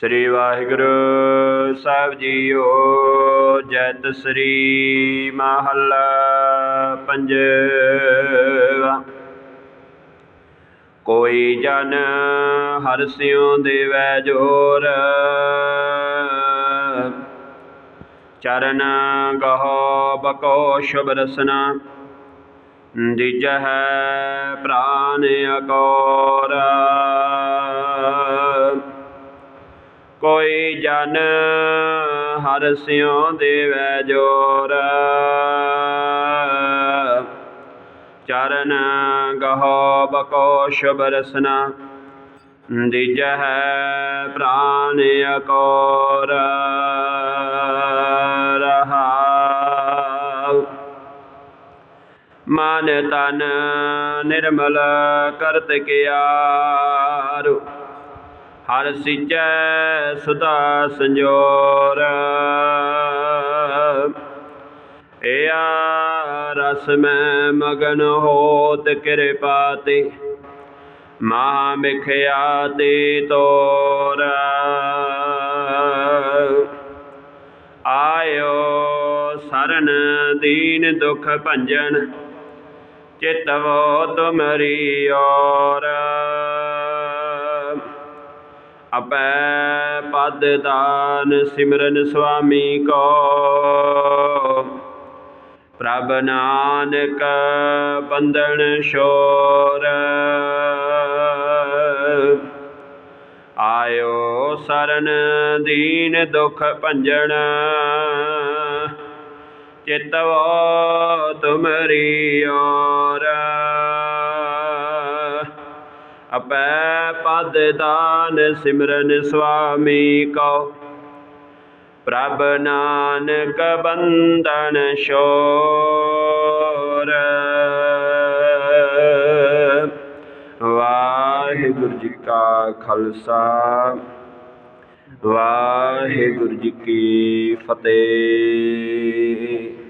ਸ੍ਰੀ ਵਾਹਿਗੁਰੂ ਸਾਹਿਬ JIO, ਜੈਤ ਸ੍ਰੀ ਮਹੱਲਾ ਪੰਜਵਾ। ਕੋਈ ਜਨ ਹਰਿ ਸਿਉ ਦੇਵੈ ਜੋਰ। ਚਰਨ ਗਹੋ ਬਕੋ ਸ਼ੁਭ ਰਸਨਾ। ਦਿਜਹ ਪ੍ਰਾਨ ਅਕੋਰ। ਕੋਈ ਜਨ ਹਰਿ ਸਿਉ ਦੇਵੈ ਜੋਰ। ਚਰਨ ਗਹੋ ਬਕੋ ਸ਼ੁਭ ਰਸਨਾ, ਦਿਜਹ ਪ੍ਰਾਨ ਅਕੋਰ। ਰਹਾਉ। ਮਨ ਤਨ ਨਿਰਮਲ ਕਰਤ ਕਿਆਰੁ ਹਰ ਸਿਚੈ ਸੁਦਾ ਸੰਜੋਰ। ਏਆ ਰਸ ਮੈਂ ਮਗਨ ਹੋਤ ਕਿਰਪਾ ਤੇ ਮਾ ਮਿਖਿਆ ਤੇ ਤੋਰ। ਆਇਓ ਸਰਨ ਦੀਨ ਦੁਖ ਭੰਜਨ, ਚਿਤਵੋ ਤੁਮਰੀ ਔਰ। ਅਪੈ ਪਦ ਦਾਨ ਸਿਮਰਨ ਸੁਆਮੀ ਕੋ। ਪ੍ਰਭ ਨਾਨਕ ਬੰਧਨ ਸ਼ੋਰ ਆਇਓ ਸਰਨ ਦੀਨ ਦੁਖ ਭੰਜਣ ਚਿਤਵੋ ਤੁਮਰੀ ਔਰ। ਅਪੈ ਪਦ ਦਾਨ ਸਿਮਰਨ ਸੁਆਮੀ ਕੋ ਪ੍ਰਭ ਨਾਨਕ ਬੰਧਨ ਸ਼ੋਰ ਵਾਹਿਗੁਰੂ ਜੀ ਕਾ ਖਾਲਸਾ। ਵਾਹਿਗੁਰੂ ਜੀ ਕੀ ਫਤਿਹ।